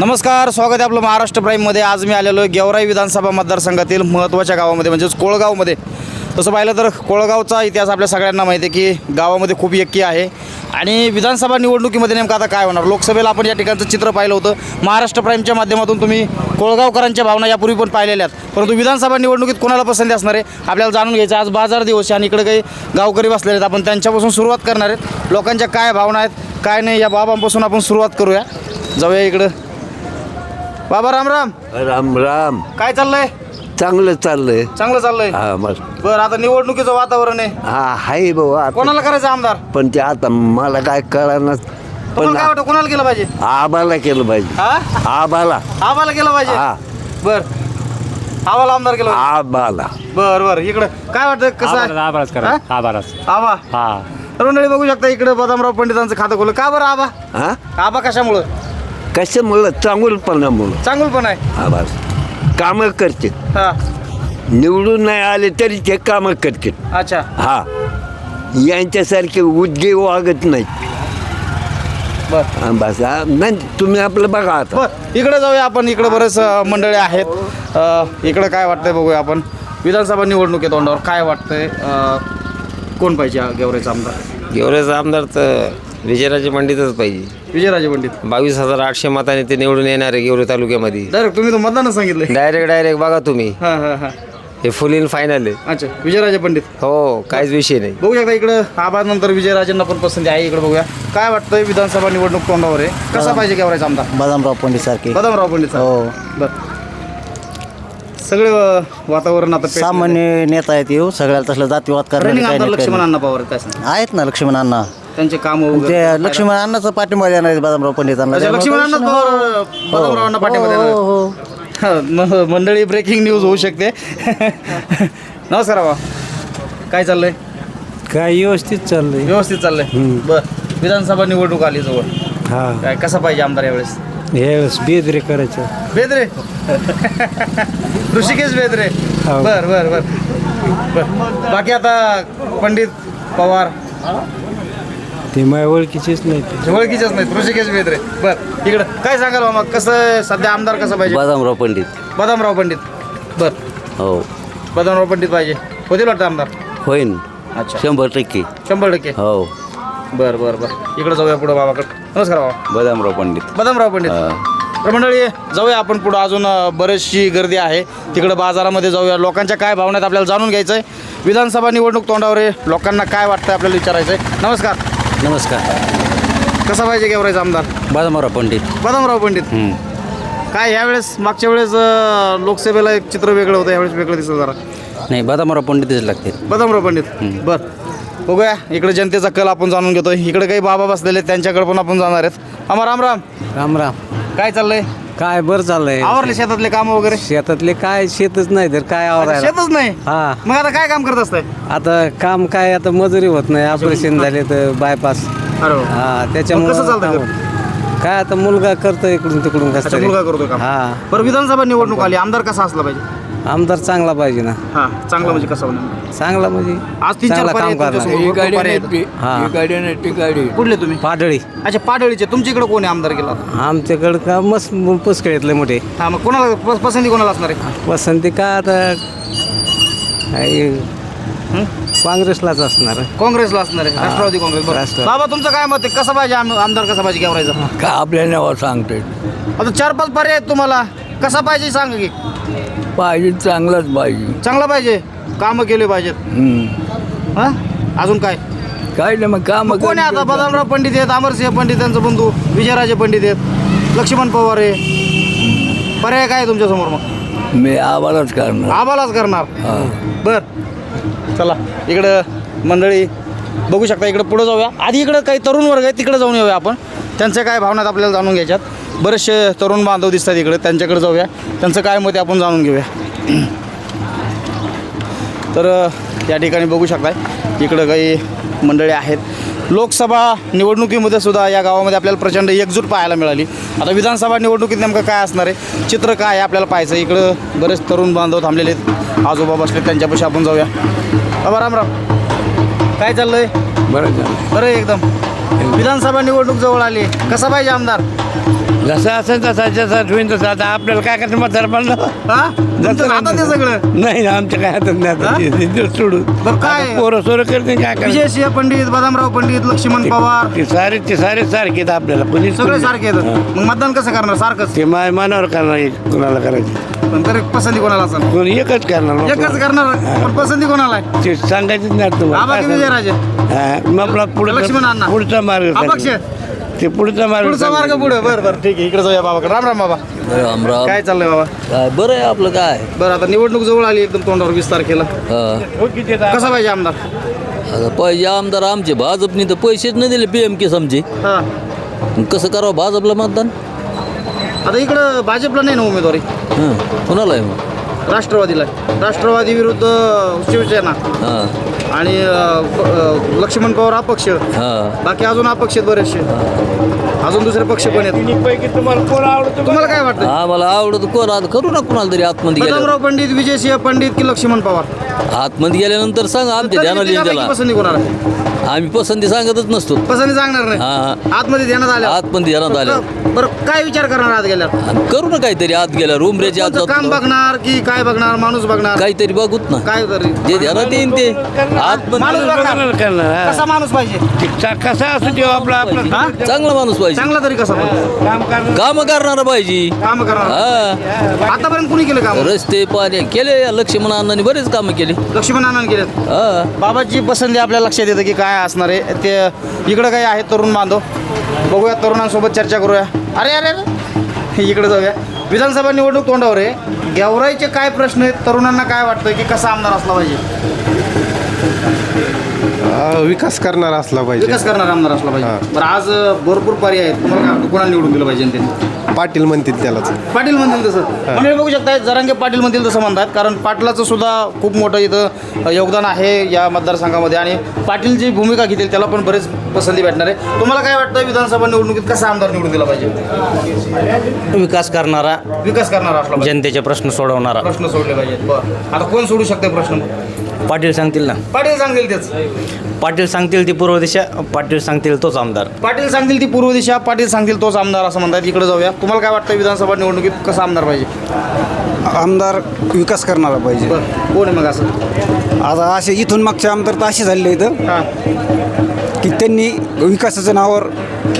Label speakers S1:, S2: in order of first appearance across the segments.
S1: नमस्कार स्वागत आहे आपलं महाराष्ट्र प्राईममध्ये आज मी आलेलो आहे गेवराई विधानसभा मतदारसंघातील महत्त्वाच्या गावामध्ये म्हणजेच कोळगावमध्ये. तसं पाहिलं तर कोळगावचा इतिहास आपल्या सगळ्यांना माहिती आहे की गावामध्ये खूप यक्की आहे. आणि विधानसभा निवडणुकीमध्ये नेमकं आता काय होणार? लोकसभेला आपण या ठिकाणचं चित्र पाहिलं होतं. महाराष्ट्र प्राईमच्या माध्यमातून तुम्ही कोळगावकरांच्या भावना यापूर्वी पण पाहिलेल्या आहेत. परंतु विधानसभा निवडणुकीत कोणाला पसंती असणार आहे? आपल्याला जाणून घ्यायचं आज बाजार दिवस आहे आणि इकडे काही गावकरी बसलेले आहेत. आपण त्यांच्यापासून सुरुवात करणार आहेत. लोकांच्या काय भावना आहेत काय नाही या बाबांपासून आपण सुरुवात करूया. जाऊया इकडं. बाबा राम राम.
S2: राम राम.
S1: काय चाललंय?
S2: चांगलं चाललंय.
S1: चांगलं चाललंय?
S2: हा
S1: बरं आता निवडणुकीचं वातावरण आहे.
S2: हा हाय भाऊ आता.
S1: कोणाला करायचं आमदार?
S2: पण ते आता मला काय कळणार. पण
S1: काय वाटतं कोणाला केलं पाहिजे?
S2: आबाला केलं पाहिजे.
S1: हा?
S2: आबाला.
S1: आम्हाला केलं पाहिजे?
S2: हा.
S1: बर. आम्हाला आमदार केलं पाहिजे.
S2: आबाला.
S1: बर बर. इकडं काय वाटतं कसं आहे?
S3: आभारच करा
S1: हा?
S3: आभारच
S1: आबा?
S3: हा.
S1: तर मंडळी बघू शकता इकडे बदामराव पंडितांचं खातं खोलं का बरं आबा?
S2: हा?
S1: आबा कशामुळं?
S2: कशामुळं चांगुलपणामुळं
S1: चांगलं पण आहे
S2: आबाल कामं करते
S1: हा.
S2: निवडून नाही आले तरी ते कामं करते
S1: अच्छा.
S2: हा. यांच्यासारखे उद्गे वागत नाहीत.
S1: बर.
S2: हा, बस. हा, नाही तुम्ही आपलं बघा आता.
S1: बर. इकडे जाऊया आपण. इकडे बरेच अ, मंडळी आहेत. अ, इकडे काय वाटतंय बघूया आपण. विधानसभा निवडणूक आहे तोंडावर. काय वाटतंय अ, कोण पाहिजे हा गेवराईचा आमदार?
S4: गेवरेचा आमदार तर विजयराजे पंडितच पाहिजे.
S1: विजयराजे पंडित
S4: बावीस हजार आठशे मताने ते निवडून येणार आहे गेवरे तालुक्यामध्ये.
S1: डायरेक्ट तुम्ही तर मतदानच सांगितलंय.
S4: डायरेक्ट डायरेक्ट बघा तुम्ही.
S1: हा हा हा.
S4: हे फुल इन फायनल आहे.
S1: अच्छा विजयराजे पंडित.
S4: हो काहीच विषय नाही.
S1: बघू शकता इकडं आबानंतर विजयराजेंना पण पसंती आहे. इकडे बघूया. काय वाटतंय विधानसभा निवडणूक तोंडावर आहे? कसा पाहिजे गेवरायचा आमदार?
S5: बदामराव पंडित सारखे.
S1: बदामराव पंडित
S5: हो.
S1: बर. सगळे अ, वातावरण आता पेटलेलं आहे.
S5: सामान्य नेता आहेत येऊ सगळ्याला तसलं जातीवाद करणारे
S1: रनिंग
S5: काही
S1: आमदार
S5: नाही, काही
S1: लक्ष्मण. अण्णा पवार आहेत, काय
S5: आहेत ना लक्ष्मण अण्णा.
S1: त्यांचे काम
S5: ते लक्ष्मण अण्णाचा पाठिंबा देणार आहेत बदामराव पंडितांना.
S1: लक्ष्मण अण्णा पवार बदामरावांना पाठिंबा
S5: हो,
S1: देणार.
S5: हो,
S1: हा, म- मंडळी ब्रेकिंग न्यूज होऊ शकते. नमस्कार बाबा. काय चाललंय?
S3: काय व्यवस्थित चाललंय.
S1: व्यवस्थित चाललंय. बर. विधानसभा निवडणूक आली जवळ.
S3: हा.
S1: काय कसा पाहिजे आमदार यावेळेस?
S3: हे बेदरे करायचं.
S1: बेदरे? ऋषिकेश बेदरे.
S3: हो.
S1: बर बर बर. बर. बाकी आता पंडित पवार.
S3: ते माझ्या ओळखीचीच नाही ते.
S1: ओळखीच्याच नाहीत. ऋषिकेश बेदरे. बर इकडं. काय सांगाल मामा कसं? सध्या आमदार कसं पाहिजे?
S2: बदामराव पंडित.
S1: बदामराव पंडित. बर.
S2: हो.
S1: बदामराव पंडित पाहिजे. होतील वाटतं आमदार?
S2: होईन.
S1: अच्छा.
S2: शंभर टक्के.
S1: शंभर टक्के?
S2: हो.
S1: बर बर बर. इकडे जाऊया पुढं बाबाकडे. नमस्कार बाबा.
S2: बदामराव पंडित.
S1: बदामराव पंडित. तर मंडळी जाऊया आपण पुढं. अजून अ, बरीचशी गर्दी आहे. तिकडं बाजारामध्ये जाऊया. लोकांच्या काय भावना आहेत आपल्याला जाणून घ्यायचं आहे विधानसभा निवडणूक तोंडावर आहे. लोकांना काय वाटतं आपल्याला विचारायचं आहे नमस्कार.
S5: नमस्कार.
S1: कसा पाहिजे गेवरायचा आमदार?
S5: बदामराव पंडित.
S1: बदामराव पंडित. काय यावेळेस मागच्या वेळेस अ, लोकसभेला एक चित्र वेगळं होतं यावेळेस वेगळं दिसलं जरा.
S5: नाही बदामराव पंडितच लागते
S1: बदामराव पंडित. बर. बघूया इकडे जनतेचा कल आपण जाणून घेतोय. इकडे काही बाबा बसलेले आहेत, त्यांच्याकडे पण आपण जाणार आहेत. आम्हा राम राम.
S3: राम राम.
S1: काय चाललंय?
S3: काय बरं चाललंय?
S1: आवरले शेतातले काम वगैरे?
S3: शेतातले काय? शेतच नाही तर काय आवरायला?
S1: शेतच नाही?
S3: हा.
S1: मग आता काय काम करत असताय?
S3: आता काम काय आता मजुरी होत नाही. ऑपरेशन झाले तर बायपास
S1: अरे वा.
S3: हा
S1: मग
S3: त्याच्यामुळे
S1: कसं चालतंय घर?
S3: काय आता मुलगा करतो इकडून तिकडून कसं
S1: अच्छा
S3: तरी.
S1: मुलगा करतोय काम
S3: हा.
S1: बरं विधानसभा निवडणूक आली. आमदार कसा असला पाहिजे?
S3: आमदार चांगला पाहिजे ना.
S1: हा चांगला म्हणजे कसा होणार?
S3: चांगला म्हणजे
S1: आज तीन चार पर्याय
S3: काम
S1: तुमच्यासमोर,
S3: करणार. हा
S1: कुठले तुम्ही?
S3: पाडळी
S1: अच्छा पाडळीचे तुमच्या इकडे कोणी आमदार केला
S3: आमच्याकडं का मस्त पुष्कळीतले मोठे.
S1: हा मग कोणाला पसंती कोणाला असणार आहे?
S3: पसंती का आता
S1: हं?
S3: काँग्रेसलाच असणार
S1: काँग्रेसला असणार आहे. राष्ट्रवादी काँग्रेस. बरं.
S3: राष्ट्रवादी.
S1: बाबा तुमचं काय मत आहे? कसं पाहिजे आम- आमदार कसा पाहिजे? घ्यावरायचा
S2: का आपल्या नावा सांगतोय?
S1: आता चार पाच पर्याय आहेत तुम्हाला. कसा पाहिजे सांगा की?
S2: पाहिजे चांगलाच पाहिजे.
S1: चांगला पाहिजे? कामं केले पाहिजेत. हा? अजून काय?
S2: काय नाही मग काम
S1: कोण आहे आता? बदामराव पंडित आहेत अमरसिंह पंडित त्यांचा बंधू विजयराजे पंडित आहेत लक्ष्मण पवार आहे. पर्याय काय आहे तुमच्यासमोर मग?
S2: मी आवालाच करणार.
S1: आम्हालाच करणार. बर. चला इकडं मंडळी बघू शकता इकडं पुढं जाऊया. आधी इकडं काही तरुण वर्ग आहे तिकडे जाऊन येऊया आपण. त्यांच्या काय भावनात आपल्याला जाणून घ्यायच्यात. बरेचसे तरुण बांधव दिसतात इकडे त्यांच्याकडे जाऊया. त्यांचं काय मत आपण जाणून घेऊया. तर या ठिकाणी बघू शकताय इकडं काही मंडळी आहेत. लोकसभा निवडणुकीमध्ये सुद्धा या गावामध्ये आपल्याला प्रचंड एकजूट पाहायला मिळाली. आता विधानसभा निवडणुकीत नेमकं काय असणार आहे? चित्र काय आहे आपल्याला पाहायचं इकडं बरेच तरुण बांधव थांबलेले आहेत. आजोबा बसले त्यांच्यापाशी आपण जाऊया. बाबा राम राम. काय चाललंय?
S2: बरं झालं
S1: बरं आहे एकदम. विधानसभा निवडणूक जवळ आली. कसा पाहिजे आमदार?
S2: जसं असं तसा जसा होईन तसं. आता आपल्याला काय करायचं म्हातार
S1: हा? तुमच्या हातात आहे सगळं.
S2: नाही आमच्या काय हातात नाही आता ते- ते सोडून.
S1: बरं, काय?
S2: पोरं सोरं करते काय
S1: विजय
S2: करायचं
S1: सिंह पंडित बदामराव पंडित लक्ष्मण पवार.
S2: ते सारे ते सारे सारखे आहेत आपल्याला. कोणी
S1: सगळे सारखे आहेत. मग मतदान कसं करणार? सारखंच.
S2: ते माय मनावर करणार कोणाला करायचं?
S1: पण तरी पसंती कोणाला असेल
S2: कोणी एकच करणार
S1: एकच करणार? पण पसंती कोणाला आहे?
S2: ते सांगायचंच नाही तुम्हाला.
S1: आबा की
S2: काय
S1: विजयराजे?
S2: हा, मग आपला
S1: लक्ष्मण अण्णा.
S2: पुढचा पुढचा मार्ग
S1: अपक्ष?
S2: सांगू. ते पुढचा मार्ग
S1: पुढचा मार्ग. पुढे. बरं बरं. ठीक आहे इकडे जाऊया बाबा राम राम बाबा.
S6: राम राम.
S1: काय चाललंय बाबा?
S6: काय बरं आहे आपलं काय?
S1: बरं आता निवडणूक जवळ आली एकदम तोंडावर वीस तारखेला.
S6: हा.
S1: कसा पाहिजे आमदार?
S6: आता पाहिजे आमदार आमचे. भाजपनी तर पैसेच नाही दिले पी एम के समजे
S1: हा
S6: कसं करावं? भाजपला मतदान?
S1: आता इकडं भाजपला नाही ना उमेदवारी?
S6: हां. कोणाला आहे मग?
S1: राष्ट्रवादीला आहे. राष्ट्रवादी विरुद्ध शिवसेना.
S6: हां.
S1: आणि अ, प- अ, लक्ष्मण पवार अपक्ष.
S6: हां.
S1: बाकी अजून अपक्ष आहेत बरेचसे. अजून दुसरे पक्ष पण आहेत.
S2: तिन्हीपैकी तुम्हाला कोण आवडतं?
S1: तुम्हाला काय वाटतं?
S6: आम्हाला आवडत कोण? आता करू ना कुणाला तरी आतमध्ये गेल्यावर.
S1: पंडित विजयसिंह पंडित की लक्ष्मण पवार?
S6: आतमध्ये गेल्यानंतर सांगा आमच्या ध्यानाला येईल त्याला?
S1: पसंती कोणाला?
S6: आम्ही पसंती सांगतच नसतो.
S1: पसंती सांगणार नाही.
S6: हा.
S1: आतमध्ये ध्यानात आल्या
S6: आतमध्ये ध्यानात आल्या
S1: बरं काय विचार करणार आत गेल्यावर?
S6: करू ना काहीतरी आत गेल्यावर. उमऱ्याच्या आत
S1: कोणतं काम
S6: जातो
S1: बघणार की काय बघणार माणूस बघणार?
S6: काहीतरी बघूत ना.
S1: काय तरी.
S6: जे ध्यानात येईन ते. आतमध्ये
S1: माणूस बघणार.
S2: करणार, करणार.
S1: कसा माणूस पाहिजे?
S2: कसा असू देव आपला आपला
S1: हा?
S6: चांगला माणूस पाहिजे.
S1: चांगला तरी कसा
S2: काम करणार.
S6: काम करणारा पाहिजे.
S1: काम करणार.
S6: हा.
S1: आतापर्यंत कुणी केलं काम?
S6: रस्ते पाणी केले या लक्ष्मण अण्णांनी बरेच कामं केली.
S1: लक्ष्मण आनंद
S6: हा.
S1: बाबाची पसंती आपल्या लक्षात येतं की काय असणार आहे. ते इकडं काही आहेत तरुण बांधव. बघूया तरुणांसोबत चर्चा करूया. अरे अरे अरे. इकडे जाऊया. विधानसभा निवडणूक तोंडावर आहे. गेवराईचे काय प्रश्न आहेत? तरुणांना काय वाटतं की कसा आमदार असला पाहिजे?
S7: अ, विकास करणारा असला पाहिजे.
S1: विकास करणार आमदार असला पाहिजे. बरं आज अं, भरपूर पर्याय आहेत. तुम्हाला काय वाटतं? कोणाला निवडून दिलं पाहिजे जनतेने?
S7: पाटील म्हणतील त्यालाच.
S1: पाटील म्हणतील तसं. म्हणजे बघू शकता जरांगे पाटील म्हणतील तसं म्हणतात कारण पाटलाचं सुद्धा खूप मोठं इथं योगदान आहे या मतदारसंघामध्ये. आणि पाटील जी भूमिका घेतील त्याला पण बरेच पसंती भेटणार आहे. तुम्हाला काय वाटतं विधानसभा निवडणुकीत कसा आमदार निवडून दिला पाहिजे?
S3: विकास करणारा
S1: विकास करणारा असला पाहिजे.
S3: जनतेचे प्रश्न सोडवणारा.
S1: प्रश्न सोडले पाहिजेत बरं. आता कोण सोडू शकते प्रश्न?
S3: पाटील सांगतील ना?
S1: पाटील सांगतील तेच.
S3: पाटील सांगतील ती पूर्व दिशा पाटील सांगतील तोच आमदार.
S1: पाटील सांगतील ती पूर्व दिशा पाटील सांगतील तोच आमदार असं म्हणतात. इकडे जाऊया. तुम्हाला काय वाटतं विधानसभा निवडणुकीत कसा आमदार पाहिजे?
S8: आमदार विकास करणारा पाहिजे.
S1: बरं. कोण आहे मग असं?
S8: आता असे इथून मागचे आमदार तर असे झालेले इथं.
S1: हां.
S8: की त्यांनी विकासाच्या नावावर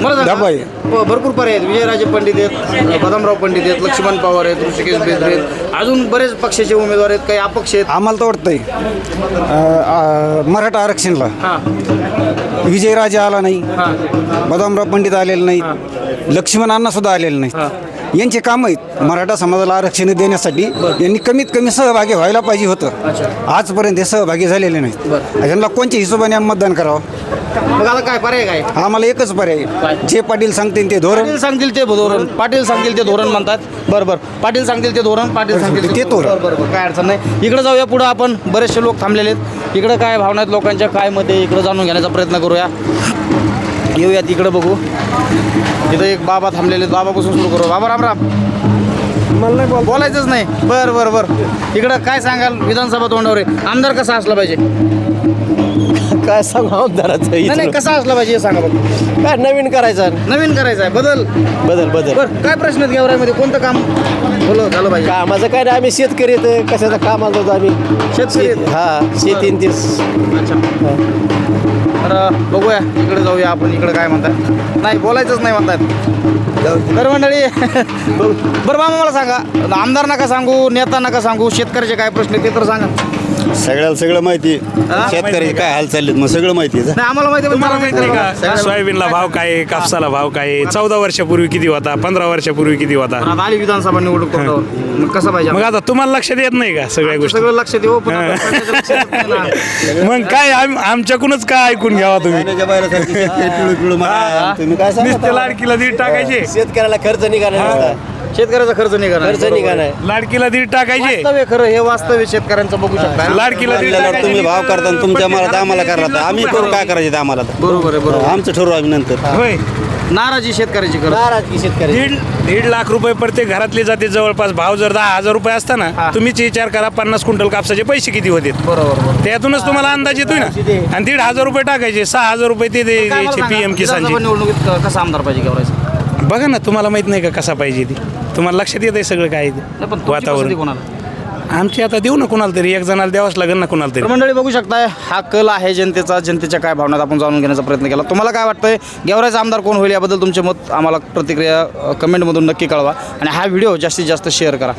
S1: मला सांगा,
S8: डबा
S1: भ- भरपूर पर्याय आहेत. विजयराजे पंडित आहेत बदामराव पंडित आहेत लक्ष्मण पवार आहेत ऋषिकेश बेद्रे आहेत. अजून बरेच पक्षाचे उमेदवार आहेत काही अपक्ष आहेत.
S8: आम्हाला तर वाटतंय अं, अं, मराठा आरक्षणला.
S1: हां.
S8: विजयराजे आला नाही
S1: हां.
S8: बदामराव पंडित आलेले नाहीत लक्ष्मण अण्णा सुद्धा आलेले नाहीत. यांचे काम आहेत. मराठा समाजाला आरक्षण देण्यासाठी यांनी कमीत कमी सहभागी व्हायला पाहिजे होतं. आजपर्यंत हे सहभागी झालेले नाहीत. यांना कोणत्या हिशोबाने मतदान करावं.
S1: मग आता काय पर्याय काय?
S8: आम्हाला एकच पर्याय. जे पाटील सांगतील ते धोरण.
S1: पाटील सांगतील ते धोरण. पाटील सांगतील ते धोरण म्हणतात. बरं बरं. पाटील सांगतील ते धोरण पाटील सांगतील
S8: ते धोरण.
S1: बरं बरं बरं, काय अडचण नाही. इकडे जाऊया पुढं आपण. बरेचसे लोक थांबलेले आहेत. इकडं काय भावना आहेत लोकांच्या काय मते इकडं जाणून घेण्याचा प्रयत्न करूया. येऊयात इकडं बघू. इथं एक बाबा थांबलेले बाबापासून सुरू करू. बाबा राम राम. मला नाही बोलायचंच नाही. बरं बरं बरं. इकडं काय सांगाल विधानसभा तोंडावर? आमदार कसा असला पाहिजे?
S5: काय सांगू? आमदाराचं
S1: नाही नाही कसा असला पाहिजे हे सांगा बघ
S5: काय नवीन करायचं?
S1: नवीन करायचं आहे. बदल.
S5: बदल बदल.
S1: बरं काय प्रश्न आहेत गेवराईमध्ये? कोणतं काम बोल झालं पाहिजे?
S5: कामाचं काय नाही आम्ही शेतकरी आहेत, कशाचं काम आणतो आम्ही?
S1: शेतकरी आहेत.
S5: हा शेती न तेच
S1: तर बघूया. इकडे जाऊया आपण. इकडे काय म्हणतात नाही बोलायचंच नाही म्हणतात तर मंडळी बरं मामा मला सांगा. आमदार नका सांगू नेता नका सांगू. शेतकऱ्याचे काय प्रश्न आहेत ते तर सांगा.
S9: सगळ्याला सगळं माहिती? शेतकऱ्याचे काय हाल चाललेत मग सगळं माहिती आहे
S1: नाही आम्हाला माहिती
S10: तुम्हाला का. सोयाबीनला भाव काय आहे कापसाला भाव काय? आहे चौदा वर्षापूर्वी किती होता? पंधरा वर्षापूर्वी किती होता?
S1: आता आली विधानसभा निवडणूक तोंडावर मग कसं पाहिजे
S10: मग आता तुम्हाला लक्षात येत नाही का सगळ्या गोष्टी?
S1: सगळं लक्ष देऊ पण आता सगळ्याचं लक्ष येत नाही ना.
S10: मग काय आम- आमच्याकडूनच काय ऐकून घ्यावा तुम्ही?
S9: पाण्याच्या बाहेरसारखी पिळू पिळू मारा. तुम्ही काय
S10: नुसते
S9: सांगता
S10: लाडकीला दीड टाकायचे.
S5: शेतकऱ्याला खर्च निघाला
S1: शेतकऱ्याचा खर्च निघाला.
S5: खर्च निघाला.
S10: लाडकीला दीड टाकायचे.
S1: खरं हे वास्तव आहे शेतकऱ्यांचं बघू शकता.
S10: लाडकीला दीड
S9: म्हणल्यावर तुम्ही भाव करता आणि तुमच्या मला आम्हाला करा आम्ही करू काय करायचं ते आम्हाला.
S1: बरोबर आहे बरोबर.
S9: आमचं ठरवू आम्ही नंतर.
S10: होय.
S1: नाराजी शेतकऱ्याची खरं
S5: नाराज की शेतकरी.
S10: दीड दीड लाख रुपये प्रत्येक घरातले जाते जवळपास भाव जर दहा हजार रुपये असताना
S1: हा.
S10: तुम्हीच विचार करा पन्नास क्विंटल कापसाचे पैसे किती होते
S1: बरोबर बरोबर.
S10: त्यातूनच तुम्हाला अंदाज येतोय ना. आणि दीड हजार रुपये टाकायचे सहा हजार रुपये ते
S1: काय मला
S10: द्यायचे
S1: सांगा,
S10: पी एम
S1: विधानसभा
S10: किसानचे.
S1: निवडणुकीत क- कसा आमदार पाहिजे गेवरायचं
S10: बघा ना तुम्हाला माहीत नाही का कसा पाहिजे ती. तुम्हाला लक्षात येत आहे सगळं काय आहे ते?
S1: नाही, पण तुमची पसंती
S10: वातावरण.
S1: कोणाला?
S10: आमची आता देऊ ना कुणाला तरी एक जणाला द्यावाच लागेल ना कुणाला तरी.
S1: तर मंडळी बघू शकताय हा कल आहे जनतेचा जनतेच्या काय भावनात आपण जाणून घेण्याचा प्रयत्न केला. तुम्हाला काय वाटतंय गेवरायचा आमदार कोण होईल याबद्दल तुमचे मत आम्हाला प्रतिक्रिया अ, कमेंटमधून नक्की कळवा. आणि हा व्हिडिओ जास्तीत जास्त शेअर करा.